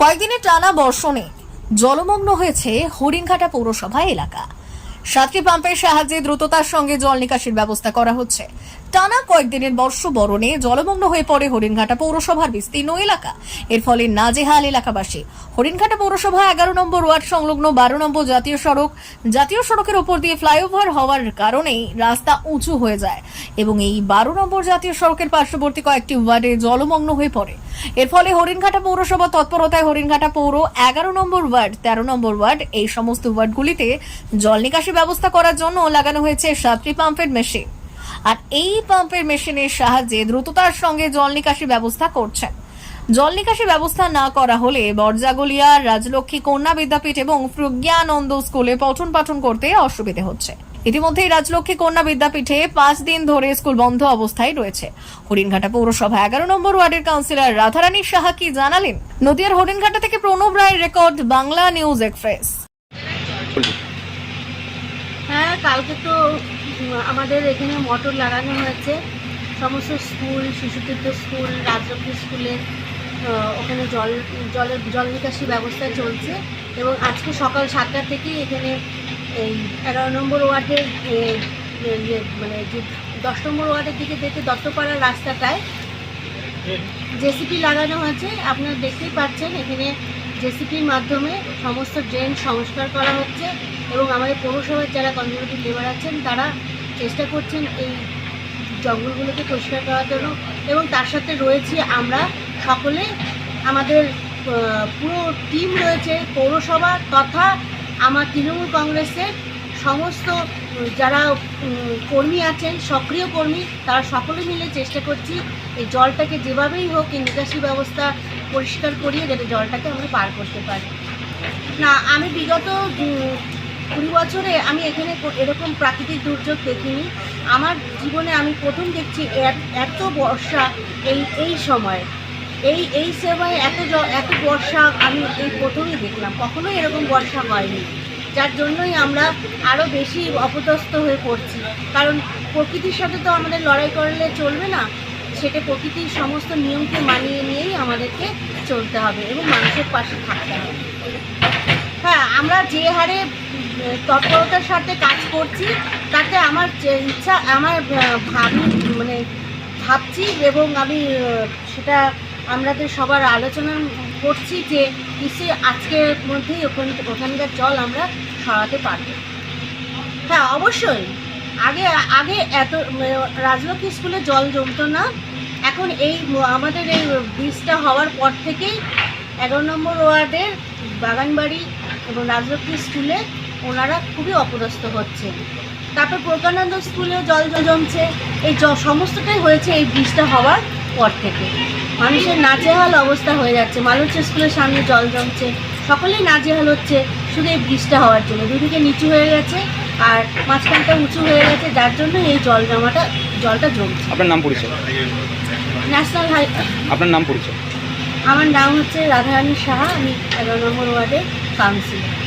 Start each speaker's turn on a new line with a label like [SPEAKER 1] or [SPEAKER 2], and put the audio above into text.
[SPEAKER 1] কয়েকদিনের টানা বর্ষণে জলমগ্ন হয়েছে হরিণঘাটা পৌরসভা এলাকা। সাতটি পাম্পের সাহায্যে দ্রুততার সঙ্গে জল নিকাশির ব্যবস্থা করা হচ্ছে। টানা কয়েকদিনের বর্ষ বরণে জলমগ্ন হয়ে পড়ে হরিণঘাটা পৌরসভার বিস্তীর্ণ এলাকা। এর ফলে নাজেহাল এলাকাবাসী। হরিণঘাটা পৌরসভা এগারো নম্বর ওয়ার্ড সংলগ্ন বারো নম্বর জাতীয় সড়ক জাতীয় সড়কের ওপর দিয়ে ফ্লাইওভার হওয়ার কারণেই রাস্তা উঁচু হয়ে যায় এবং এই বারো নম্বর জাতীয় সড়কের পার্শ্ববর্তী কয়েকটি ওয়ার্ডে জলমগ্ন হয়ে পড়ে। এর ফলে হরিণঘাটা পৌরসভা তৎপরতায় হরিণঘাটা পৌর এগারো নম্বর ওয়ার্ড, তেরো নম্বর ওয়ার্ড এই সমস্ত ওয়ার্ডগুলিতে জল নিকাশি ব্যবস্থা করার জন্য লাগানো হয়েছে সাতটি পাম্পের মেশিন। আর এই পাম্পের মেশিনের সাহায্যে দ্রুততার সঙ্গে জল নিকাশি ব্যবস্থা করছেন। জল নিকাশি ব্যবস্থা না করা হলে বরজাগলিয়া, রাজলক্ষ্মী, কন্যা বিদ্যাপীঠ এবং প্রজ্ঞানন্দ স্কুলে পঠন পাঠন করতে অসুবিধে হচ্ছে। ইতিমধ্যেই রাজলক্ষ্মী, কন্যা বিদ্যাপীঠে পাঁচ দিন ধরে স্কুল বন্ধ অবস্থায় রয়েছে। হরিণঘাটা পৌরসভা এগারো নম্বর ওয়ার্ডের কাউন্সিলর রাধারানী সাহা কি জানালেন? নদিয়ার হরিণঘাটা থেকে প্রণব রায়ের রেকর্ড, বাংলা নিউজ এক্সপ্রেস।
[SPEAKER 2] হ্যাঁ কালকে তো আমাদের এখানে মোটর লাগানো হয়েছে। সমস্ত স্কুল শিশুতীর্থ স্কুল রাজলক্ষ্মী স্কুলে ওখানে জল জলের জল নিকাশি ব্যবস্থা চলছে এবং আজকে সকাল সাতটা থেকেই এখানে এই এগারো নম্বর ওয়ার্ডের ইয়ে, মানে যে দশ নম্বর ওয়ার্ডের দিকে যেতে দত্তপাড়ার রাস্তাটায় জেসিপি লাগানো হয়েছে আপনারা দেখতেই পাচ্ছেন এখানে জেসিপির মাধ্যমে সমস্ত ড্রেন সংস্কার করা হচ্ছে এবং আমাদের পৌরসভার যারা কনজারভেটিভ লেবার আছেন, তারা চেষ্টা করছেন এই জঙ্গলগুলোকে পরিষ্কার করার জন্য এবং তার সাথে রয়েছি আমরা সকলে। আমাদের পুরো টিম রয়েছে, পৌরসভা তথা আমার তৃণমূল কংগ্রেসের সমস্ত যারা কর্মী আছেন, সক্রিয় কর্মী, তারা সকলে মিলে চেষ্টা করছি এই জলটাকে যেভাবেই হোক এই নিকাশি ব্যবস্থা পরিষ্কার করিয়ে যাতে জলটাকে আমরা পার করতে পারি। না, আমি বিগত কুড়ি বছরে আমি এখানে এরকম প্রাকৃতিক দুর্যোগ দেখিনি। আমার জীবনে আমি প্রথম দেখছি এত- বর্ষা এই এই সময়। এই এই সময় এত এত বর্ষা আমি এই প্রথমেই দেখলাম। কখনোই এরকম বর্ষা হয়নি। যার জন্যই আমরা আরও বেশি অপদস্থ হয়ে পড়ছি। কারণ প্রকৃতির সাথে তো আমাদের লড়াই করলে চলবে না। সেটা প্রকৃতির সমস্ত নিয়মকে মানিয়ে নিয়েই আমাদেরকে চলতে হবে এবং মানুষের পাশে থাকতে হবে। হ্যাঁ আমরা যে হারে তৎপরতার সাথে কাজ করছি তাতে আমার ইচ্ছা আমার ভাবি মানে ভাবছি এবং আমি আহ, সেটা তো সবার আলোচনা করছি যে নিশ্চয়ই আজকের মধ্যেই ওখান ওখানকার জল আমরা সরাতে পারব। হ্যাঁ অবশ্যই। আগে আগে এত রাজলক্ষ্মী স্কুলে জল জমতো না। এখন এই আমাদের এই ব্রিজটা হওয়ার পর থেকেই এগারো নম্বর ওয়ার্ডের বাগানবাড়ি এবং রাজলক্ষ্মী স্কুলে ওনারা খুবই অপদস্থ হচ্ছে তারপর প্রজ্ঞানন্দ স্কুলেও জল জমছে। এই সমস্তটাই হয়েছে এই ব্রিজটা হওয়ার পর থেকে। মানুষের নাজেহাল অবস্থা হয়ে যাচ্ছে। মালুচ স্কুলের সামনে জল জমছে। সকলেই নাজেহাল হচ্ছে শুধু এই ব্রিজটা হওয়ার জন্য। দুদিকে নিচু হয়ে গেছে আর মাঝখানটা উঁচু হয়ে গেছে যার জন্য এই জল জমাটা জলটা জমছে।
[SPEAKER 3] আপনার নাম পরিচয়?
[SPEAKER 2] ন্যাশনাল হাই
[SPEAKER 3] আপনার নাম পরিচয়?
[SPEAKER 2] আমার নাম হচ্ছে রাধারানী সাহা আমি এগারো নম্বর ওয়ার্ডের কাউন্সিলর